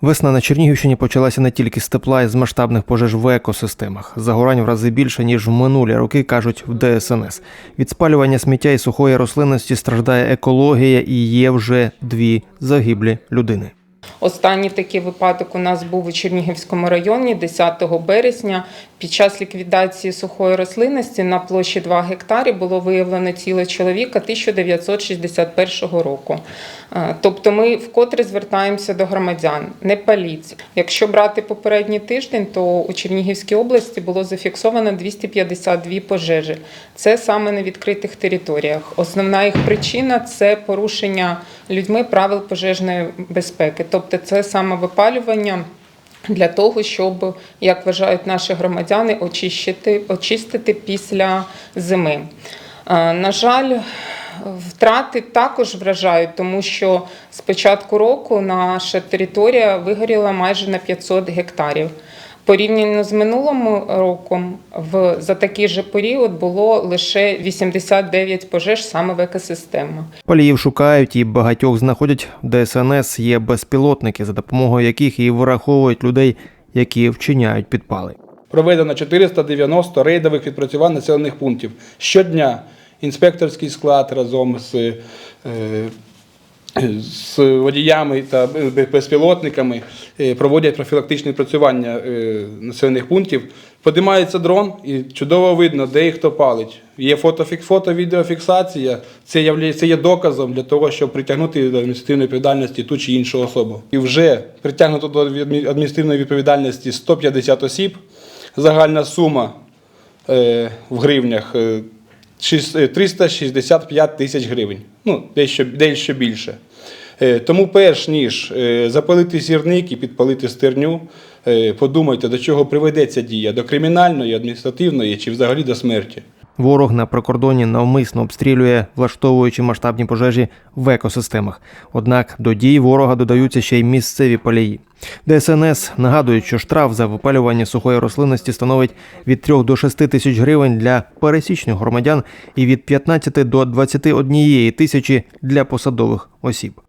Весна на Чернігівщині почалася не тільки з тепла і з масштабних пожеж в екосистемах. Загорань в рази більше, ніж в минулі роки, кажуть в ДСНС. Від спалювання сміття і сухої рослинності страждає екологія і є вже дві загиблі людини. Останній такий випадок у нас був у Чернігівському районі 10 березня. Під час ліквідації сухої рослинності на площі 2 гектарі було виявлено тіло чоловіка 1961 року. Е, Тобто ми вкотре звертаємося до громадян, не паліть. Якщо брати попередній тиждень, то у Чернігівській області було зафіксовано 252 пожежі. Це саме на відкритих територіях. Основна їх причина це порушення людьми правил пожежної безпеки, тобто це саме випалювання. Для того щоб, як вважають наші громадяни, очистити, очистити після зими. Е, На жаль, втрати також вражають, тому що з початку року наша територія вигоріла майже на 500 гектарів. Порівняно з минулим роком, в, за такий же період було лише 89 пожеж саме в екосистемах. Паліїв шукають і багатьох знаходять в ДСНС. Є безпілотники, за допомогою яких і вираховують людей, які вчиняють підпали. Проведено 490 рейдових відпрацювань населених пунктів. Щодня інспекторський склад разом з, е, з водіями та безпілотниками е, проводять профілактичне відпрацювання е, населених пунктів. Подимається дрон і чудово видно, де і хто палить. Є фото-відеофіксація. Це є, це є доказом для того, щоб притягнути до адміністративної відповідальності ту чи іншу особу. І вже притягнуто до адміністративної відповідальності 150 осіб. Загальна сума е, в гривнях 365 тисяч гривень. Ну, дещо, дещо більше. Е, Тому перш ніж е, запалити сірник і підпалити стерню, е, подумайте, до чого приведе ця дія: до кримінальної, адміністративної чи взагалі до смерті. Ворог на прикордоні навмисно обстрілює, влаштовуючи масштабні пожежі в екосистемах. Однак до дій ворога додаються ще й місцеві палії. ДСНС нагадують, що штраф за випалювання сухої рослинності становить від 3 до 6 тисяч гривень для пересічних громадян і від 15 до 21 тисячі для посадових осіб.